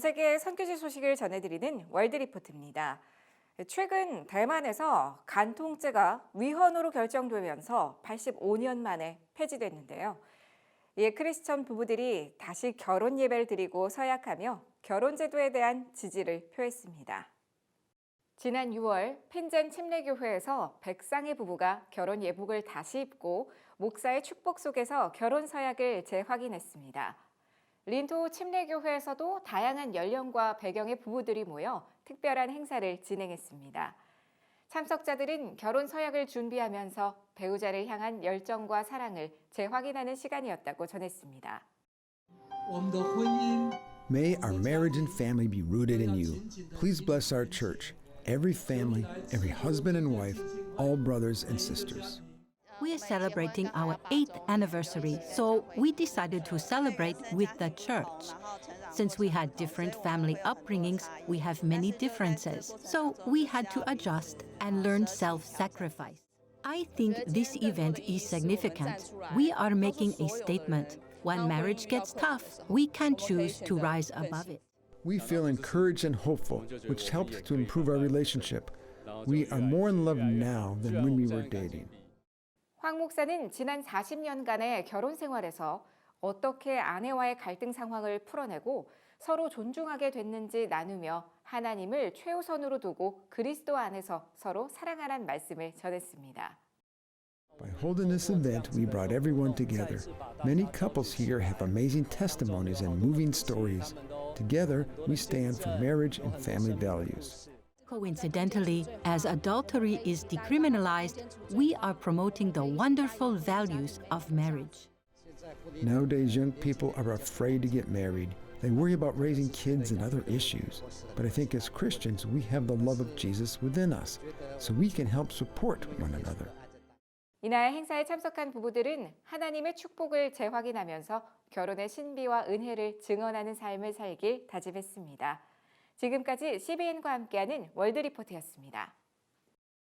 세계 선교지 소식을 전해드리는 월드 리포트입니다. 최근 대만에서 간통죄가 위헌으로 결정되면서 85년 만에 폐지됐는데요. 이에 크리스천 부부들이 다시 결혼 예배를 드리고 서약하며 결혼 제도에 대한 지지를 표했습니다. 지난 6월 핀젠 침례교회에서 백상의 부부가 결혼 예복을 다시 입고 목사의 축복 속에서 결혼 서약을 재확인했습니다. 린토 침례교회에서도 다양한 연령과 배경의 부부들이 모여 특별한 행사를 진행했습니다. 참석자들은 결혼 서약을 준비하면서 배우자를 향한 열정과 사랑을 재확인하는 시간이었다고 전했습니다. May our marriage and family be rooted in you. Please bless our church, every family, every husband and wife, all brothers and sisters. We are celebrating our eighth anniversary, so we decided to celebrate with the church. Since we had different family upbringings, we have many differences, so we had to adjust and learn self sacrifice. I think this event is significant. We are making a statement. When marriage gets tough, we can choose to rise above it. We feel encouraged and hopeful, which helped to improve our relationship. We are more in love now than when we were dating. 황 목사는 지난 40년간의 결혼 생활에서 어떻게 아내와의 갈등 상황을 풀어내고 서로 존중하게 됐는지 나누며 하나님을 최우선으로 두고 그리스도 안에서 서로 사랑하란 말씀을 전했습니다. By holding this event, we brought everyone together. Many couples here have amazing testimonies and moving stories. Together, we stand for marriage and family values. Coincidentally, as adultery is decriminalized, we are promoting the wonderful values of marriage. Nowadays, young people are afraid to get married. They worry about raising kids and other issues. But I think as Christians, we have the love of Jesus within us, so we can help support one another. 이날 행사에 참석한 부부들은 하나님의 축복을 재확인하면서 결혼의 신비와 은혜를 증언하는 삶을 살길 다짐했습니다. 지금까지 CBN과 함께하는 월드 리포트였습니다.